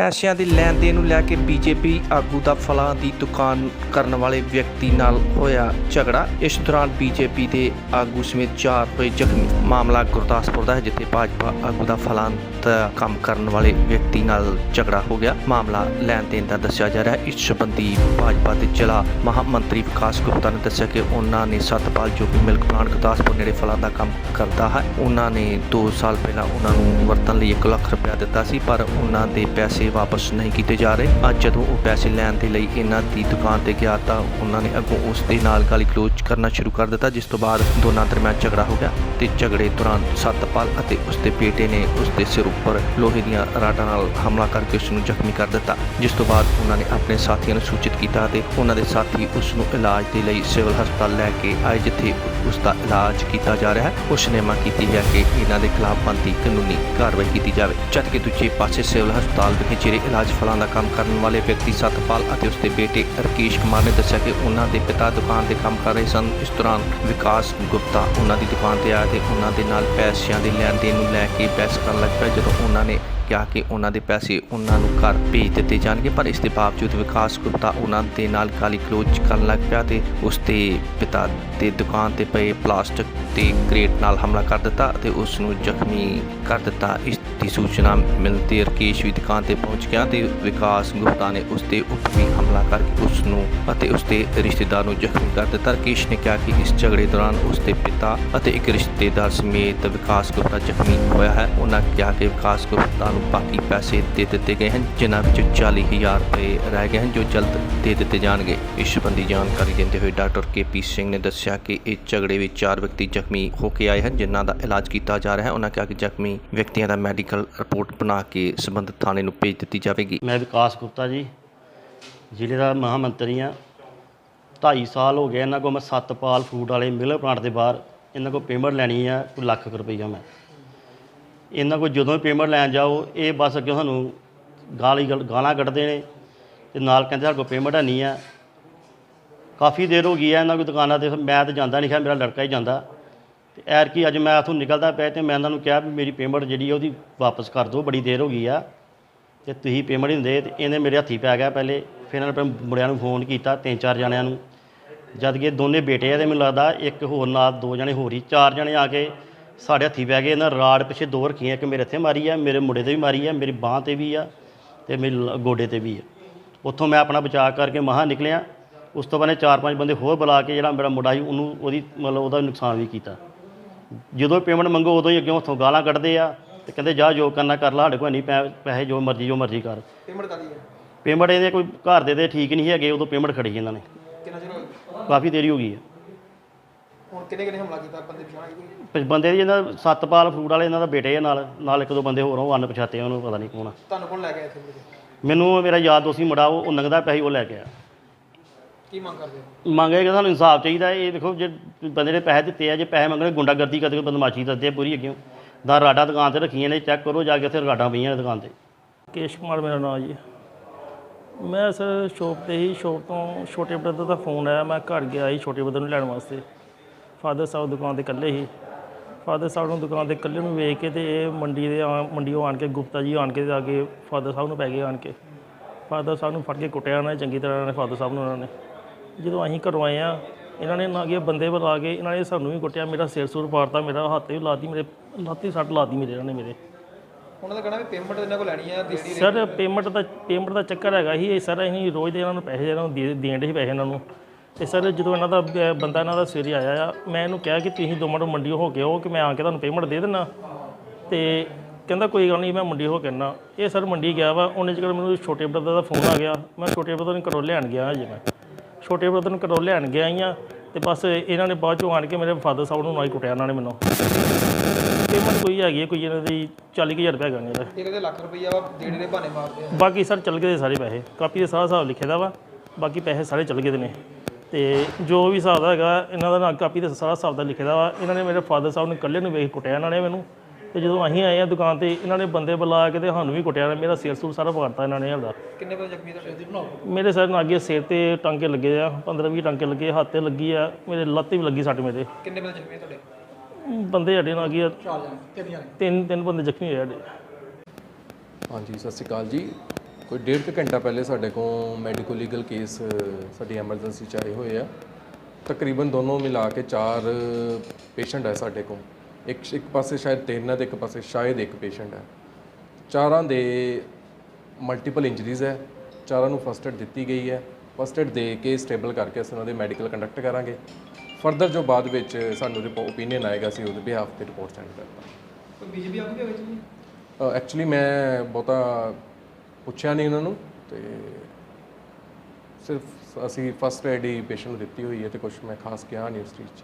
ਪੈਸਿਆਂ ਦੀ ਲੈਣ ਦੇਣ ਨੂੰ ਲੈ ਕੇ ਬੀਜੇਪੀ ਆਗੂ ਦਾ ਫਲਾਂ ਦੀ ਦੁਕਾਨ ਕਰਨ ਵਾਲੇ ਵਿਅਕਤੀ ਨਾਲ ਹੋਇਆ ਝਗੜਾ। ਇਸ ਦੌਰਾਨ ਬੀਜੇਪੀ ਦੇ ਆਗੂ ਸਮੇਤ ਚਾਰ ਹੋਏ ਜ਼ਖਮੀ। ਮਾਮਲਾ ਗੁਰਦਾਸਪੁਰ ਦਾ ਹੈ, ਜਿੱਥੇ ਭਾਜਪਾ ਆਗੂ ਦਾ ਫਲਾਂ ਦਾ ਕੰਮ ਕਰਨ ਵਾਲੇ ਵਿਅਕਤੀ ਨਾਲ ਝਗੜਾ ਹੋ ਗਿਆ। ਮਾਮਲਾ ਲੈਣ ਦੇਣ ਦਾ ਦੱਸਿਆ ਜਾ ਰਿਹਾ ਹੈ। ਇਸ ਸੰਬੰਧੀ ਭਾਜਪਾ ਦੇ ਜ਼ਿਲ੍ਹਾ ਮਹਾਮੰਤਰੀ ਵਿਕਾਸ ਗੁਪਤਾ ਨੇ ਦੱਸਿਆ ਕਿ ਉਹਨਾਂ ਨੇ ਸਤਪਾਲ ਜੋ ਕਿ ਮਿਲਕ ਪਲਾਂਟ ਗੁਰਦਾਸਪੁਰ ਨੇੜੇ ਫਲਾਂ ਦਾ ਕੰਮ ਕਰਦਾ ਹੈ, ਉਹਨਾਂ ਨੇ 2 ਸਾਲ ਪਹਿਲਾਂ ਉਹਨਾਂ ਨੂੰ ਵਰਤਣ ਲਈ 1 ਲੱਖ ਰੁਪਇਆ ਦਿੱਤਾ ਸੀ, ਪਰ ਉਹਨਾਂ ਦੇ ਪੈਸੇ ਵਾਪਸ ਨਹੀਂ ਕੀਤੇ ਜਾ ਰਹੇ। ਅੱਜ ਜਦੋਂ ਉਹ ਪੈਸੇ ਲੈਣ ਦੇ ਲਈ ਇਹਨਾਂ ਦੀ ਦੁਕਾਨ ਤੇ ਗਿਆ ਤਾਂ ਉਹਨਾਂ ਨੇ ਅੱਗੋਂ ਉਸ ਦੇ ਨਾਲ ਗਾਲੀ ਗਲੋਚ ਕਰਨਾ ਸ਼ੁਰੂ ਕਰ ਦਿੱਤਾ, ਜਿਸ ਤੋਂ ਬਾਅਦ ਦੋਨਾਂ ਦਰਮਿਆਨ ਝਗੜਾ ਹੋ ਗਿਆ ਤੇ ਝਗੜੇ ਦੌਰਾਨ ਸਤਪਾਲ ਅਤੇ ਉਸ ਦੇ ਬੇਟੇ ਨੇ ਉਸ ਦੇ ਸਿਰ ਉੱਪਰ ਲੋਹੇ ਦੀਆਂ ਰਾਡਾਂ ਨਾਲ ਹਮਲਾ ਕਰਕੇ ਉਸ ਨੂੰ ਜ਼ਖਮੀ ਕਰ ਦਿੱਤਾ, ਜਿਸ ਤੋਂ ਬਾਅਦ ਉਹਨਾਂ ਨੇ ਆਪਣੇ ਸਾਥੀਆਂ ਨੂੰ ਸੂਚਿਤ ਕੀਤਾ ਤੇ ਉਹਨਾਂ ਦੇ ਸਾਥੀ ਉਸ ਨੂੰ ਇਲਾਜ ਦੇ ਲਈ ਸਿਵਲ ਹਸਪਤਾਲ ਲੈ ਕੇ ਆਏ, ਜਿੱਥੇ ਉਸ ਦਾ ਇਲਾਜ ਕੀਤਾ ਜਾ ਰਿਹਾ ਹੈ। ਉਸ ਨੇ ਮੰਗ ਕੀਤੀ ਹੈ ਕਿ ਇਹਨਾਂ ਦੇ ਖਿਲਾਫ ਬਣਦੀ ਕਾਨੂੰਨੀ ਕਾਰਵਾਈ ਕੀਤੀ ਜਾਵੇ। ਜਦਕਿ ਦੂਜੇ ਪਾਸੇ ਸਿਵਲ ਹਸਪਤਾਲ ਵਿਖੇ ਜਿਹੜੇ ਇਲਾਜ ਫਲਾਂ ਦਾ ਕੰਮ ਕਰਨ ਵਾਲੇ ਵਿਅਕਤੀ ਸਤਪਾਲ ਅਤੇ ਉਸਦੇ ਬੇਟੇ ਰਕੇਸ਼ ਕੁਮਾਰ ਨੇ ਦੱਸਿਆ ਕਿ ਉਹਨਾਂ ਦੇ ਪਿਤਾ ਦੁਕਾਨ ਤੇ ਕੰਮ ਕਰ ਰਹੇ ਸਨ। ਇਸ ਦੌਰਾਨ ਵਿਕਾਸ ਗੁਪਤਾ ਉਹਨਾਂ ਦੀ ਦੁਕਾਨ ਤੇ ਆਇਆ ਤੇ ਉਹਨਾਂ ਦੇ ਨਾਲ ਪੈਸਿਆਂ ਦੇ ਲੈਣ ਦੇਣ ਨੂੰ ਲੈ ਕੇ ਬਹਿਸ ਕਰਨ ਲੱਗ ਪਿਆ ਜਦੋਂ ਉਹਨਾਂ ਨੇ ਕਿਹਾ ਕਿ ਉਹਨਾਂ ਦੇ ਪੈਸੇ ਉਹਨਾਂ ਨੂੰ ਘਰ ਭੇਜ ਦਿੱਤੇ ਜਾਣਗੇ, ਪਰ ਇਸ ਦੇ ਬਾਵਜੂਦ ਵਿਕਾਸ ਗੁਪਤਾ ਉਹਨਾਂ ਦੇ ਨਾਲ ਗਾਲੀ ਕਲੋਜ਼ ਕਰਨ ਲੱਗ ਪਿਆ ਤੇ ਉਸ ਦੇ ਪਿਤਾ ਦੇ ਦੁਕਾਨ ਤੇ ਪਏ ਪਲਾਸਟਿਕ ਤੇ ਕ੍ਰੇਟ ਨਾਲ ਹਮਲਾ ਕਰ ਦਿੱਤਾ ਅਤੇ ਉਸ ਨੂੰ ਜ਼ਖਮੀ ਕਰ ਦਿੱਤਾ। ਇਸ ਦੀ ਸੂਚਨਾ ਮਿਲਦੇ ਰਕੇਸ਼ ਵੀ ਦੁਕਾਨ ਤੇ ਪਹੁੰਚ ਗਿਆ ਤੇ ਵਿਕਾਸ ਗੁਪਤਾ ਨੇ ਉਸ ਦੇ ਉੱਪਰ ਵੀ ਹਮਲਾ ਕਰਕੇ ਉਸ ਨੂੰ ਅਤੇ ਉਸ ਦੇ ਰਿਸ਼ਤੇਦਾਰ ਨੂੰ ਜ਼ਖਮੀ ਕਰ ਦਿੱਤਾ। ਰਕੇਸ਼ ਨੇ ਕਿਹਾ ਕਿ ਇਸ ਝਗੜੇ ਦੌਰਾਨ ਉਸ ਦੇ ਪਿਤਾ ਅਤੇ ਇੱਕ ਰਿਸ਼ਤੇਦਾਰ ਸਮੇਤ ਵਿਕਾਸ ਗੁਪਤਾ ਜ਼ਖਮੀ ਹੋਇਆ ਹੈ। ਉਹਨਾਂ ਕਿਹਾ ਕਿ ਵਿਕਾਸ ਗੁਪਤਾ ਨੂੰ ਬਾਕੀ ਪੈਸੇ ਦੇ ਦਿੱਤੇ ਗਏ ਹਨ, ਜਿਨ੍ਹਾਂ ਵਿੱਚੋਂ 40000 ਰੁਪਏ ਰਹਿ ਗਏ ਹਨ, ਜੋ ਜਲਦ ਦੇ ਦਿੱਤੇ ਜਾਣਗੇ। ਇਸ ਸੰਬੰਧੀ ਜਾਣਕਾਰੀ ਦਿੰਦੇ ਹੋਏ ਡਾਕਟਰ ਕੇਪੀ ਸਿੰਘ ਨੇ ਦੱਸਿਆ ਕਿ ਇਹ ਝਗੜੇ ਵਿੱਚ ਚਾਰ ਵਿਅਕਤੀ ਜ਼ਖਮੀ ਹੋ ਕੇ ਆਏ ਹਨ, ਜਿਨ੍ਹਾਂ ਦਾ ਇਲਾਜ ਕੀਤਾ ਜਾ ਰਿਹਾ ਹੈ। ਉਹਨਾਂ ਕਿਹਾ ਕਿ ਜ਼ਖਮੀ ਵਿਅਕਤੀਆਂ ਦਾ ਮੈਡੀਕਲ ਰਿਪੋਰਟ ਬਣਾ ਕੇ ਸੰਬੰਧਿਤ ਥਾਣੇ ਨੂੰ ਭੇਜ ਦਿੱਤੀ ਜਾਵੇਗੀ। ਮੈਂ ਵਿਕਾਸ ਗੁਪਤਾ ਜੀ, ਜ਼ਿਲ੍ਹੇ ਦਾ ਮਹਾਮੰਤਰੀ ਆ 2.5 ਸਾਲ ਹੋ ਗਏ, ਇਹਨਾਂ ਕੋਲ ਮੈਂ ਸਤਪਾਲ ਫੂਡ ਵਾਲੇ ਮਿਲਰ ਪਲਾਂਟ ਦੇ ਬਾਹਰ, ਇਹਨਾਂ ਕੋਲ ਪੇਮੈਂਟ ਲੈਣੀ ਆ, ਕੋਈ ਲੱਖ ਰੁਪਈਆ ਮੈਂ। ਇਹਨਾਂ ਕੋਲ ਜਦੋਂ ਵੀ ਪੇਮੈਂਟ ਲੈਣ ਜਾਓ, ਇਹ ਬਸ ਅੱਗੇ ਸਾਨੂੰ ਗਾਲੀ ਗਲ- ਗਾਲਾਂ ਕੱਢਦੇ ਨੇ ਤੇ ਨਾਲ ਕਹਿੰਦੇ ਸਾਡੇ ਕੋਲ ਪੇਮੈਂਟ ਹੈ ਨਹੀਂ ਆ। ਕਾਫੀ ਦੇਰ ਹੋ ਗਈ ਹੈ ਇਹਨਾਂ ਕੋਲ ਦੁਕਾਨਾਂ ਤੇ, ਮੈਂ ਤਾਂ ਜਾਂਦਾ ਨਹੀਂ ਖਿਆ ਮੇਰਾ ਲੜਕਾ ਹੀ ਜਾਂਦਾ। ਤੇ ਐਰ ਕੀ ਅੱਜ ਮੈਂ ਇੱਥੋਂ ਨਿਕਲਦਾ ਪਿਆ ਤੇ ਮੈਂ ਇਹਨਾਂ ਨੂੰ ਕਿਹਾ ਵੀ ਮੇਰੀ ਪੇਮੈਂਟ ਜਿਹੜੀ ਆ ਉਹਦੀ ਵਾਪਸ ਕਰ ਦਿਓ, ਬੜੀ ਦੇਰ ਹੋ ਗਈ ਆ। ਤੇ ਤੁਸੀਂ ਪੇਮੈਂਟ ਨਹੀਂ ਦੇ ਤੇ ਇਹਨੇ ਮੇਰੇ ਹੱਥੀ ਪੈ ਗਿਆ ਪਹਿਲੇ, ਫਿਰ ਇਹਨਾਂ ਨੇ ਆਪਣੇ ਮੁੰਡਿਆਂ ਨੂੰ ਫੋਨ ਕੀਤਾ, ਤਿੰਨ ਚਾਰ ਜਣਿਆਂ ਨੂੰ। ਜਦ ਕਿ ਦੋਨੇ ਬੇਟੇ ਆ ਤੇ ਮੈਨੂੰ ਲੱਗਦਾ ਇੱਕ ਹੋਰ ਨਾਲ ਦੋ ਜਣੇ ਹੋਰ ਹੀ, ਚਾਰ ਜਣੇ ਆ ਕੇ ਸਾਡੇ ਹੱਥੀ ਪੈ ਗਏ ਇਹਨਾਂ ਰਾੜ ਪਿੱਛੇ ਦੋ ਰੱਖੀਆਂ ਇੱਕ ਮੇਰੇ ਇੱਥੇ ਮਾਰੀ ਆ ਮੇਰੇ ਮੁੰਡੇ ਤੇ ਵੀ ਮਾਰੀ ਆ ਮੇਰੀ ਬਾਹ ਤੇ ਵੀ ਆ ਤੇ ਮੇਰੇ ਗੋਡੇ ਤੇ ਵੀ ਆ। ਉੱਥੋਂ ਮੈਂ ਆਪਣਾ ਬਚਾਅ ਕਰਕੇ ਮਹਾ ਨਿਕਲਿਆ। ਉਸ ਤੋਂ ਬਾਅਦ ਨੇ ਚਾਰ ਪੰਜ ਬੰਦੇ ਹੋਰ ਬੁਲਾ ਕੇ ਜਿਹੜਾ ਮੇਰਾ ਮੁੰਡਾ ਸੀ ਉਹਨੂੰ ਉਹਦੀ ਮਤਲਬ ਉਹਦਾ ਨੁਕਸਾਨ ਵੀ ਕੀਤਾ। ਜਦੋਂ ਪੇਮੈਂਟ ਮੰਗੋ ਉਦੋਂ ਹੀ ਅੱਗੇ ਹੱਥੋਂ ਗਾਲਾਂ ਕੱਢਦੇ ਆ ਤੇ ਕਹਿੰਦੇ ਜਾ ਜੋ ਕਰਨਾ ਕਰ ਲਾ ਸਾਡੇ ਕੋਲ ਨਹੀਂ ਪੈਸੇ ਜੋ ਮਰਜ਼ੀ ਜੋ ਮਰਜ਼ੀ ਕਰ। ਪੇਮੈਂਟ ਕਾਦੀ ਹੈ ਪੇਮੈਂਟ ਇਹਦੇ ਕੋਈ ਘਰ ਦੇ ਤੇ ਠੀਕ ਨਹੀਂ ਹੈਗੇ ਉਦੋਂ ਪੇਮੈਂਟ ਖੜੀ ਇਹਨਾਂ ਨੇ। ਕਿੰਨਾ ਚਿਰ ਹੋ ਗਿਆ? ਕਾਫੀ ਦੇਰੀ ਹੋ ਗਈ ਹੈ ਹੁਣ ਕਿੰਨੇ ਕਿੰਨੇ ਹਮਲਾ ਕੀਤਾ ਬੰਦੇ ਪਛਾਣ ਆਈ ਕੋਈ ਬੰਦੇ ਦੀ ਇਹਨਾਂ ਸਤਪਾਲ ਫੂਡ ਵਾਲੇ ਇਹਨਾਂ ਦਾ ਬੇਟੇ ਆ ਨਾਲ ਨਾਲ ਇੱਕ ਦੋ ਬੰਦੇ ਹੋਰ ਆ, ਉਹ ਅਣਪਛਾਤੇ ਆ, ਉਹਨੂੰ ਪਤਾ ਨਹੀਂ ਕੌਣ ਆ। ਤੁਹਾਨੂੰ ਕੌਣ ਲੈ ਕੇ ਆਇਆ ਇੱਥੇ ਮੁੰਡੇ? ਮੈਨੂੰ ਮੇਰਾ ਯਾਦ ਦੋਸੀ ਮੁੰਡਾ ਉਹ ਉਹ ਨੰਗਦਾ ਪੈਸੇ ਉਹ ਲੈ ਕੇ ਆ ਕੀ ਮੰਗ ਕਰਦੇ ਹੋ? ਮੰਗੇ ਕਿ ਸਾਨੂੰ ਇਨਸਾਫ ਚਾਹੀਦਾ ਇਹ ਦੇਖੋ ਜੇ ਬੰਦੇ ਨੇ ਪੈਸੇ ਦਿੱਤੇ ਆ ਜੇ ਪੈਸੇ ਮੰਗਣੇ ਗੁੰਡਾਗਰਦੀ ਕਰਦੇ ਕੋਈ ਬਦਮਾਸ਼ੀ ਕਰਦੇ ਆ ਪੂਰੀ ਅੱਗੇ। ਦਾ ਰਾਡਾ ਦੁਕਾਨ ਤੇ ਰੱਖੀਆਂ ਨੇ ਚੈੱਕ ਕਰੋ ਜਾ ਕੇ ਉੱਥੇ ਰਾਡਾਂ ਪਈਆਂ ਨੇ ਦੁਕਾਨ ਤੇ। ਕੇਸ਼ ਕੁਮਾਰ ਮੇਰਾ ਨਾਮ ਜੀ। ਮੈਂ ਸਰ ਸ਼ੋਪ ਤੇ ਹੀ ਸ਼ੋਪ ਤੋਂ ਛੋਟੇ ਬ੍ਰਦਰ ਦਾ ਫੋਨ ਆਇਆ ਮੈਂ ਘਰ ਗਿਆ ਸੀ ਛੋਟੇ ਬ੍ਰਦਰ ਨੂੰ ਲੈਣ ਵਾਸਤੇ। ਫਾਦਰ ਸਾਹਿਬ ਦੁਕਾਨ ਤੇ ਇਕੱਲੇ ਸੀ। ਫਾਦਰ ਸਾਹਿਬ ਨੂੰ ਦੁਕਾਨ ਤੇ ਇਕੱਲੇ ਨੂੰ ਵੇਖ ਕੇ ਤੇ ਇਹ ਮੰਡੀ ਦੇ ਆ- ਮੰਡੀੋਂ ਆਣ ਕੇ ਗੁਪਤਾ ਜੀ ਆਣ ਕੇ ਆ ਕੇ ਫਾਦਰ ਸਾਹਿਬ ਨੂੰ ਪੈ ਗਏ ਆਣ ਕੇ। ਫਾਦਰ ਸਾਹਿਬ ਨੂੰ ਫੜ ਕੇ ਕੁੱਟਿਆ ਉਹਨਾਂ ਨੇ ਚੰਗੀ ਤਰ੍ਹਾਂ ਨੇ ਫਾਦਰ ਸਾਹਿਬ ਨੂੰ ਉਹਨਾਂ ਨੇ। ਜਦੋਂ ਅਸੀਂ ਘਰੋਂ ਆਏ ਆ ਇਹਨਾਂ ਨੇ ਨਾ ਕਿ ਬੰਦੇ ਬੁਲਾ ਕੇ ਇਹਨਾਂ ਨੇ ਸਾਨੂੰ ਵੀ ਕੁੱਟਿਆ ਮੇਰਾ ਸਿਰ ਸੁਰ ਪਾੜਤਾ ਮੇਰਾ ਹੱਥ ਵੀ ਲਾਤੀ ਮੇਰੇ ਲਾਤੀ ਸੱਟ ਲਾਤੀ ਮੇਰੇ ਇਹਨਾਂ ਨੇ ਮੇਰੇ। ਉਹਨਾਂ ਦਾ ਕਹਿਣਾ ਵੀ ਪੇਮੈਂਟ ਇਹਨਾਂ ਕੋਲ ਲੈਣੀ ਹੈ ਦੇਣੀ ਸਰ ਪੇਮੈਂਟ ਦਾ ਪੇਮੈਂਟ ਦਾ ਚੱਕਰ ਹੈਗਾ ਸੀ ਇਹ ਸਰ ਅਸੀਂ ਰੋਜ਼ ਦੇ ਇਹਨਾਂ ਨੂੰ ਪੈਸੇ ਇਹਨਾਂ ਨੂੰ ਦੇ ਦੇਣ ਦੇ ਸੀ ਪੈਸੇ ਇਹਨਾਂ ਨੂੰ। ਤੇ ਸਰ ਜਦੋਂ ਇਹਨਾਂ ਦਾ ਬ- ਬੰਦਾ ਇਹਨਾਂ ਦਾ ਸਵੇਰੇ ਆਇਆ ਆ ਮੈਂ ਇਹਨੂੰ ਕਿਹਾ ਕਿ ਤੁਸੀਂ ਦੋ ਮਿੰਟ ਮੰਡੀ ਹੋ ਕੇ ਆਓ ਕਿ ਮੈਂ ਆ ਕੇ ਤੁਹਾਨੂੰ ਪੇਮੈਂਟ ਦੇ ਦੇਣਾ ਤੇ ਕਹਿੰਦਾ ਕੋਈ ਗੱਲ ਨਹੀਂ ਮੈਂ ਮੰਡੀ ਹੋ ਕੇ ਆਉਣਾ ਇਹ ਸਰ ਮੰਡੀ ਗਿਆ ਵਾ ਉਹਨੇ ਜਿਹੜਾ ਮੈਨੂੰ ਛੋਟੇ ਬ੍ਰਦਰ ਦਾ ਫੋਨ ਆ ਗਿਆ ਮੈਂ ਛੋਟੇ ਬ੍ਰਦਰ ਨੂੰ ਘਰੋਂ ਲੈਣ ਗਿਆ ਹਜੇ ਮੈਂ। ਛੋਟੇ ਬ੍ਰਦਰ ਨੂੰ ਘਰੋਂ ਲੈਣ ਗਿਆ ਹੀ ਆ ਤੇ ਬਸ ਇਹਨਾਂ ਨੇ ਬਾਅਦ ਚੋਂ ਆਣ ਕੇ ਮੇਰੇ ਫਾਦਰ ਸਾਹਿਬ ਨੂੰ ਨਾਲ ਹੀ ਕੁੱਟਿਆ ਇਹਨਾਂ ਨੇ ਮੈਨੂੰ। ਪੇਮੈਂਟ ਕੋਈ ਹੈਗੀ ਹੈ ਕੋਈ ਇਹਨਾਂ ਦੀ 40000 ਰੁਪਏ ਨੇ ਇਹਦਾ। ਇਹ ਕਹਿੰਦੇ ਲੱਖ ਰੁਪਈਆ ਵਾ ਦੇਣੇ ਦੇ ਬਹਾਨੇ ਮਾਰਦੇ ਆ। ਬਾਕੀ ਸਰ ਚੱਲ ਗਏ ਦੇ ਸਾਰੇ ਪੈਸੇ। ਕਾਪੀ ਦੇ ਸਾਰਾ ਹਿਸਾਬ ਲਿਖਿਆ ਦਾ ਵਾ ਬਾਕੀ ਪੈਸੇ ਸਾਰੇ ਚੱਲ ਗਏ ਦੇ ਨੇ। ਤੇ ਜੋ ਵੀ ਹਿਸਾਬ ਦਾ ਹੈਗਾ ਇਹਨਾਂ ਦਾ ਨਾ ਕਾਪੀ ਦੇ ਸਾਰਾ ਹਿਸਾਬ ਦਾ ਲਿਖਿਆ ਦਾ ਵਾ। ਇਹਨਾਂ ਨੇ ਮੇਰੇ ਫਾਦਰ ਸਾਹਿਬ ਨੂੰ ਇਕੱਲੇ ਨੂੰ ਵੇਖ ਕੁੱਟਿਆ ਇਹਨਾਂ ਨੇ ਮੈਨੂੰ। ਤੇ ਜਦੋਂ ਅਸੀਂ ਆਏ ਆ ਦੁਕਾਨ ਤੇ ਇਹਨਾਂ ਨੇ ਬੰਦੇ ਬੁਲਾ ਕੇ ਤੇ ਸਾਨੂੰ ਵੀ ਕੁੱਟਿਆ ਮੇਰਾ ਸਿਰ ਸੂਰ ਸਾਰਾ ਪਾੜਤਾ ਇਹਨਾਂ ਨੇ ਆਪਦਾ। ਕਿੰਨੇ ਬੰਦੇ ਜ਼ਖਮੀ ਤੁਹਾਡੇ ਬਣਾਓ। ਮੇਰੇ ਸਿਰ ਨਾਲ ਅੱਗੇ ਸਿਰ ਤੇ ਟਾਂਕੇ ਲੱਗੇ ਆ 15 20 ਟਾਂਕੇ ਲੱਗੇ ਹੱਥ ਤੇ ਲੱਗੀ ਆ ਮੇਰੇ ਲੱਤ ਤੇ ਵੀ ਲੱਗੀ ਸੱਟ ਮੇਰੇ। ਕਿੰਨੇ ਬੰਦੇ ਜ਼ਖਮੀ ਤੁਹਾਡੇ? ਬੰਦੇ ਸਾਡੇ ਨਾਲ ਅੱਗੇ ਆ, ਚਾਰ ਜਣੇ ਤਿੰਨ ਜਣੇ। ਤਿੰਨ ਤਿੰਨ ਬੰਦੇ ਜ਼ਖਮੀ ਹੋਏ ਸਾਡੇ। ਹਾਂਜੀ ਸਤਿ ਸ਼੍ਰੀ ਅਕਾਲ ਜੀ। ਕੋਈ ਡੇਢ ਕੁ ਘੰਟਾ ਪਹਿਲੇ ਸਾਡੇ ਕੋਲ ਮੈਡੀਕੋ ਲੀਗਲ ਕੇਸ ਸਾਡੀ ਐਮਰਜੈਂਸੀ ਚ ਆਏ ਹੋਏ ਆ। ਤਕਰੀਬਨ ਦੋਨੋਂ ਮਿਲਾ ਕੇ ਚਾਰ ਪੇਸ਼ੈਂਟ ਹੈ ਸਾਡੇ ਕੋਲ। ਇੱਕ ਇੱਕ ਪਾਸੇ ਸ਼ਾਇਦ ਤਿੰਨ ਤੇ ਇੱਕ ਪਾਸੇ ਸ਼ਾਇਦ ਇੱਕ ਪੇਸ਼ੈਂਟ ਹੈ ਚਾਰਾਂ ਦੇ ਮਲਟੀਪਲ ਇੰਜਰੀਜ਼ ਹੈ ਚਾਰਾਂ ਨੂੰ ਫਸਟ ਏਡ ਦਿੱਤੀ ਗਈ ਹੈ ਫਸਟ ਏਡ ਦੇ ਕੇ ਸਟੇਬਲ ਕਰਕੇ ਅਸੀਂ ਉਹਨਾਂ ਦੇ ਮੈਡੀਕਲ ਕੰਡਕਟ ਕਰਾਂਗੇ। ਫਰਦਰ ਜੋ ਬਾਅਦ ਵਿੱਚ ਸਾਨੂੰ ਓਪੀਨੀਅਨ ਆਏਗਾ ਅਸੀਂ ਉਹਦੇ ਬਿਹਾਫ ਤੇ ਰਿਪੋਰਟ ਸੈਂਡ ਕਰਦਾ ਕੋਈ ਬੀਜੇਪੀ ਆਗੂ ਵੀ? ਜੀ ਐਕਚੁਅਲੀ ਮੈਂ ਬਹੁਤਾ ਪੁੱਛਿਆ ਨਹੀਂ ਉਹਨਾਂ ਨੂੰ, ਤੇ ਸਿਰਫ ਅਸੀਂ ਫਸਟ ਐਡ ਹੀ ਪੇਸ਼ੈਂਟ ਨੂੰ ਦਿੱਤੀ ਹੋਈ ਹੈ ਤੇ ਕੁਝ ਮੈਂ ਖਾਸ ਕਿਹਾ ਨਹੀਂ ਉਸ ਚੀਜ਼ 'ਚ।